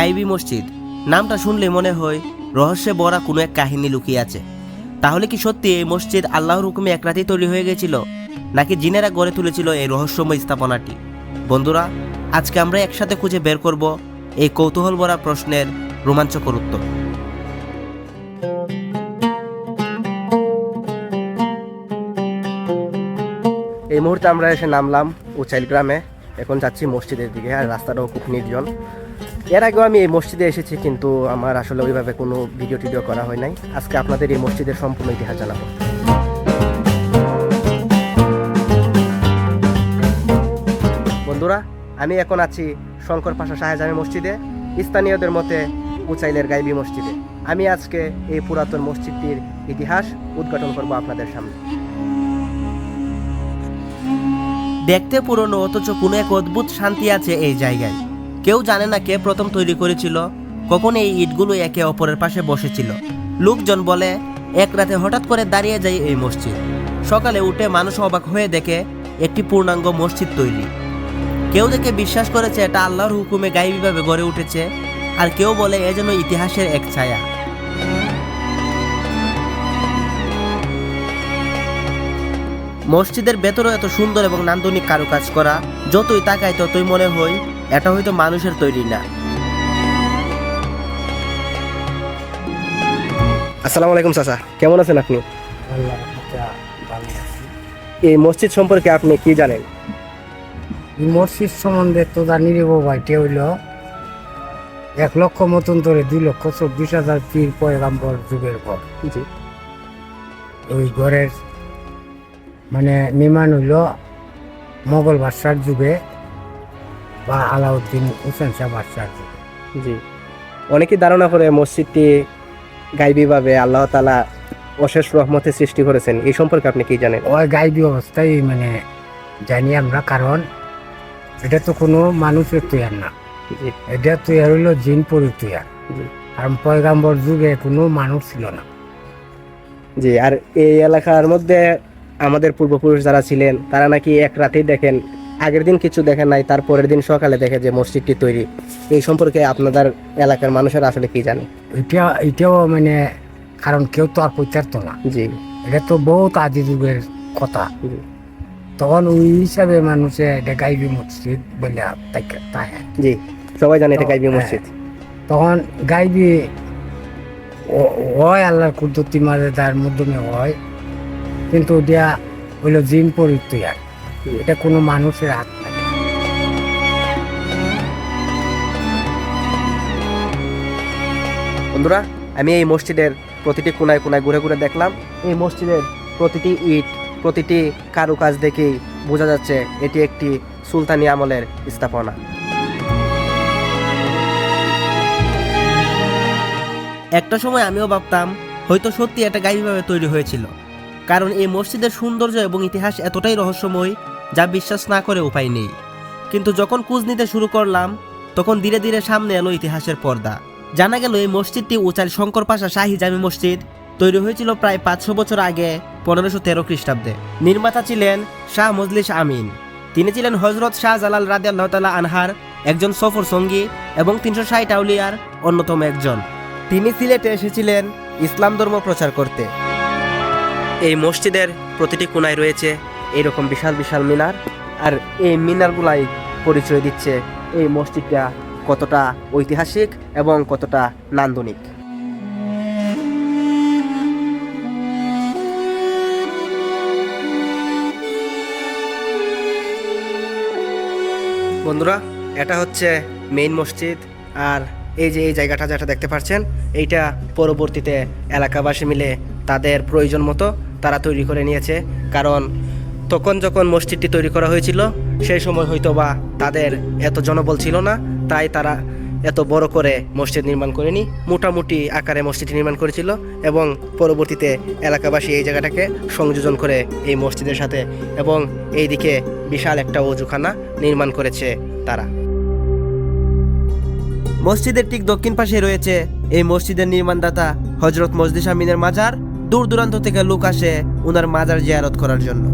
গাইবি মসজিদ। নামটা শুনলে মনে হয় রহস্যে ভরা কোনো এক কাহিনী লুকিয়ে আছে। তাহলে কি সত্যি এই মসজিদ আল্লাহর হুকুমে এক রাতেই তৈরি হয়ে গেছিল, নাকি জিনেরা গড়ে তুলেছিল এই রহস্যময় স্থাপনাটি? বন্ধুরা, আজকে আমরা একসাথে খুঁজে বের করব এই কৌতূহল ভরা প্রশ্নের রোমাঞ্চকর উত্তর। এই মুহূর্তে আমরা এসে নামলাম উচাইল গ্রামে। এখন যাচ্ছি মসজিদের দিকে, আর রাস্তাটাও খুব নির্জন। এর আগেও আমি এই মসজিদে এসেছি, কিন্তু আমার আসলে ওইভাবে কোনো ভিডিও টিডিও করা হয় নাই। আজকে আপনাদের এই মসজিদের সম্পূর্ণ ইতিহাস জানাব। বন্ধুরা, আমি এখন আছি শঙ্কর পাশা শাহজামি মসজিদে, স্থানীয়দের মতে উচাইলের গাইবি মসজিদে। আমি আজকে এই পুরাতন মসজিদটির ইতিহাস উদ্ঘাটন করব আপনাদের সামনে। দেখতে পুরনো, অথচ কোনো এক অদ্ভুত শান্তি আছে এই জায়গায়। কেউ জানে না কে প্রথম তৈরি করেছিল, কখন এই ইটগুলো একে অপরের পাশে বসেছিল। লোকজন বলে, এক রাতে হঠাৎ করে দাঁড়িয়ে যায় এই মসজিদ। সকালে উঠে মানুষ অবাক হয়ে দেখে, একটি পূর্ণাঙ্গ মসজিদ তৈরি। কেউ দেখে বিশ্বাস করেছে এটা আল্লাহর হুকুমে গাইবীভাবে গড়ে উঠেছে, আর কেউ বলে এ যেন ইতিহাসের এক ছায়া। মসজিদের ভেতরেও এত সুন্দর এবং নান্দনিক কারুকাজ করা, যতই তাকায় ততই মনে হয় এটা হয়তো মানুষের তৈরি না। আসসালামু আলাইকুম চাচা। কেমন আছেন আপনি? আল্লাহ ভালো আছি। এই মসজিদ সম্পর্কে আপনি কি জানেন? মসজিদ সম্বন্ধে তো জানি রে ভাইটে হইল এক লক্ষ মতন ধরে দুই লক্ষ চব্বিশ হাজার পীর পয়গাম্বর যুগের পর ওই ঘরের মানে নির্মাণ হইল মোগল বাদশার যুগে। বা আলাউদ্দিন হুসেন শাহ বাদশার জি। অনেকেই ধারণা করে মসজিদটি গাইবীভাবে আল্লাহ তালা অশেষ রহমতে সৃষ্টি করেছেন। এই সম্পর্কে আপনি কি জানেন? ওই গাইবি অবস্থায় মানে জানি আমরা কারণ এটা তো কোনো মানুষের তৈয়ার না। জি। এটা তৈয়ার হইল জিন পরি তৈয়ার কারণ পয়গাম্বর যুগে কোনো মানুষ ছিল না। জি আর এই এলাকার মধ্যে আমাদের পূর্বপুরুষ যারা ছিলেন তারা নাকি এক রাতেই দেখেন আগের দিন কিছু দেখেন নাই তার পরের দিন সকালে দেখে যে মসজিদটি তৈরি। এই সম্পর্কে আপনাদের এলাকার মানুষের আসলে কি জানে? এটা এটাও মানে কারণ কেউ তো আর পৈতারতো না। জি। এটা তো বহুত আদি যুগের কথা। তখন ওই হিসাবে মানুষে এটা গাইবি মসজিদ বলে তাই জি সবাই জানে এটা গাইবি হ্যাঁ। মসজিদ। তখন গাইবি হয় আল্লাহর কুদরতি মাঝে তার মাধ্যমে হয় কিন্তু ওটা হইল জিন পরিত্যাগ এটা কোনো মানুষের হাত বন্ধুরা আমি এই মসজিদের প্রতিটি কোনায় কোনায় ঘুরে ঘুরে দেখলাম। এই মসজিদের প্রতিটি ইট প্রতিটি কারুকাজ দেখেই বোঝা যাচ্ছে এটি একটি সুলতানি আমলের স্থাপনা। একটা সময় আমিও ভাবতাম হয়তো সত্যি এটা গাইবীভাবে তৈরি হয়েছিল। কারণ এই মসজিদের সৌন্দর্য এবং ইতিহাস এতটাই রহস্যময় যা বিশ্বাস না করে উপায় নেই। কিন্তু যখন কুজ নিতে শুরু করলাম, তখন ধীরে ধীরে সামনে এলো ইতিহাসের পর্দা। জানা গেল এই মসজিদটি উচার শঙ্কর পাশা শাহী জামি মসজিদ, তৈরি হয়েছিল প্রায় পাঁচশো বছর আগে, পনেরোশো তেরো খ্রিস্টাব্দে। নির্মাতা ছিলেন শাহ মজলিস আমিন। তিনি ছিলেন হজরত শাহ জালাল রাদে আল্লাহ আনহার একজন সফর সঙ্গী এবং তিনশো ষাট আউলিয়ার অন্যতম একজন। তিনি সিলেটে এসেছিলেন ইসলাম ধর্ম প্রচার করতে। এই মসজিদের প্রতিটি কোনায় রয়েছে এইরকম বিশাল বিশাল মিনার, আর এই মিনারগুলাই পরিচয় দিচ্ছে এই মসজিদটা কতটা ঐতিহাসিক এবং কতটা নান্দনিক। বন্ধুরা, এটা হচ্ছে মেইন মসজিদ, আর এই যে এই জায়গাটা যেটা দেখতে পাচ্ছেন, এইটা পরবর্তীতে এলাকাবাসী মিলে তাদের প্রয়োজন মতো তারা তৈরি করে নিয়েছে। কারণ তখন যখন মসজিদটি তৈরি করা হয়েছিল, সেই সময় হয়তো বা তাদের এত জনবল ছিল না, তাই তারা এত বড় করে মসজিদ নির্মাণ করেনি, মোটামুটি আকারে মসজিদটি নির্মাণ করেছিল এবং পরবর্তীতে এলাকাবাসী এই জায়গাটাকে সংযোজন করে এই মসজিদের সাথে এবং এইদিকে বিশাল একটা অজুখানা নির্মাণ করেছে তারা। মসজিদের ঠিক দক্ষিণ পাশে রয়েছে এই মসজিদের নির্মাণদাতা হজরত মজলিস আমিনের মাজার। দূর দূরান্ত থেকে লোক আসে ওনার মাজার জিয়ারত করার জন্য।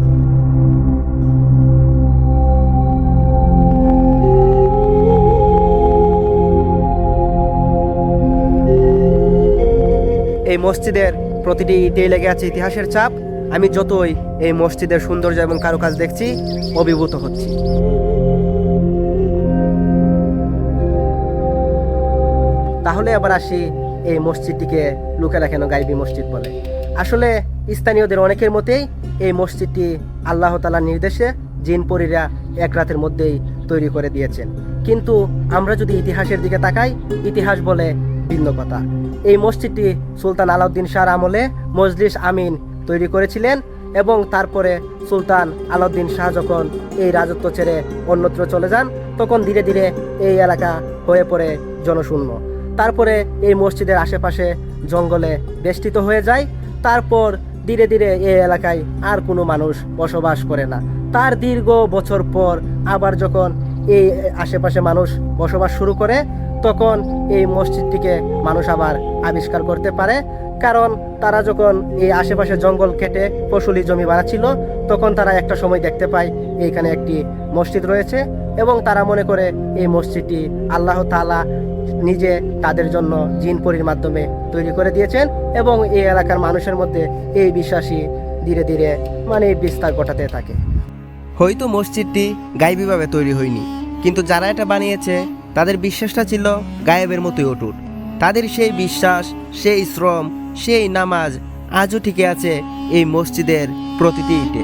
এই মসজিদের প্রতিটি ইটেই লেগে আছে ইতিহাসের চাপ। আমি যতই এই মসজিদের সৌন্দর্য এবং কারুকাজ দেখছি, অভিভূত হচ্ছি। তাহলে আবার আসি এই মসজিদটিকে লুকেরা কেন গাইবি মসজিদ বলে। আসলে স্থানীয়দের অনেকের মতেই এই মসজিদটি আল্লাহ তালার নির্দেশে জিন পরীরা এক রাতের মধ্যেই তৈরি করে দিয়েছেন। কিন্তু আমরা যদি ইতিহাসের দিকে তাকাই, ইতিহাস বলে ভিন্ন কথা। এই মসজিদটি সুলতান আলাউদ্দিন শাহর আমলে মজলিস আমিন তৈরি করেছিলেন এবং তারপরে সুলতান আলাউদ্দিন শাহ যখন এই রাজত্ব ছেড়ে অন্যত্র চলে যান, তখন ধীরে ধীরে এই এলাকা হয়ে পড়ে জনশূন্য। তারপরে এই মসজিদের আশেপাশে জঙ্গলে বেষ্টিত হয়ে যায় তারপর ধীরে ধীরে এই এলাকায় আর কোনো মানুষ বসবাস করে না। তার দীর্ঘ বছর পর আবার যখন এই আশেপাশে মানুষ বসবাস শুরু করে, তখন এই মসজিদটিকে মানুষ আবার আবিষ্কার করতে পারে। কারণ তারা যখন এই আশেপাশে জঙ্গল কেটে ফসলি জমি বানাচ্ছিল, তখন তারা একটা সময় দেখতে পায় এইখানে একটি মসজিদ রয়েছে এবং তারা মনে করে এই মসজিদটি আল্লাহ তাআলা নিজে তাদের জন্য জিন পরির মাধ্যমে তৈরি করে দিয়েছেন এবং এই এলাকার মানুষের মধ্যে এই বিশ্বাসী ধীরে ধীরে মানে বিস্তার ঘটাতে থাকে। হয়তো মসজিদটি গায়েবীভাবে তৈরি হয়নি, কিন্তু যারা এটা বানিয়েছে, তাদের বিশ্বাসটা ছিল গায়েবের মতোই অটুট। তাদের সেই বিশ্বাস, সেই শ্রম, সেই নামাজ আজও টিকে আছে এই মসজিদের প্রতিটি ইটে।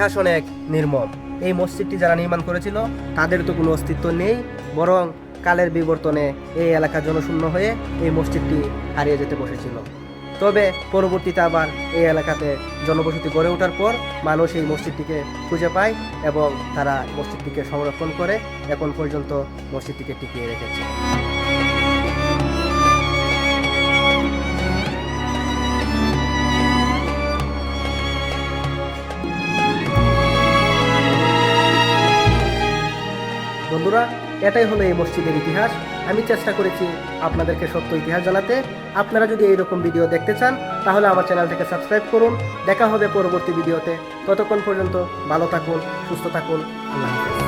ইতিহাস অনেক নির্মম। এই মসজিদটি যারা নির্মাণ করেছিল, তাদের তো কোনো অস্তিত্ব নেই, বরং কালের বিবর্তনে এই এলাকা জনশূন্য হয়ে এই মসজিদটি হারিয়ে যেতে বসেছিল। তবে পরবর্তীতে আবার এই এলাকাতে জনবসতি গড়ে ওঠার পর মানুষ এই মসজিদটিকে খুঁজে পায় এবং তারা মসজিদটিকে সংরক্ষণ করে এখন পর্যন্ত মসজিদটিকে টিকিয়ে রেখেছে। বন্ধুরা, এটাই হলো এই মসজিদের ইতিহাস। আমি চেষ্টা করেছি আপনাদেরকে সত্য ইতিহাস জানাতে। আপনারা যদি এইরকম ভিডিও দেখতে চান, তাহলে আমার চ্যানেলটাকে সাবস্ক্রাইব করুন। দেখা হবে পরবর্তী ভিডিওতে। ততক্ষণ পর্যন্ত ভালো থাকুন, সুস্থ থাকুন। আল্লাহ হাফেজ।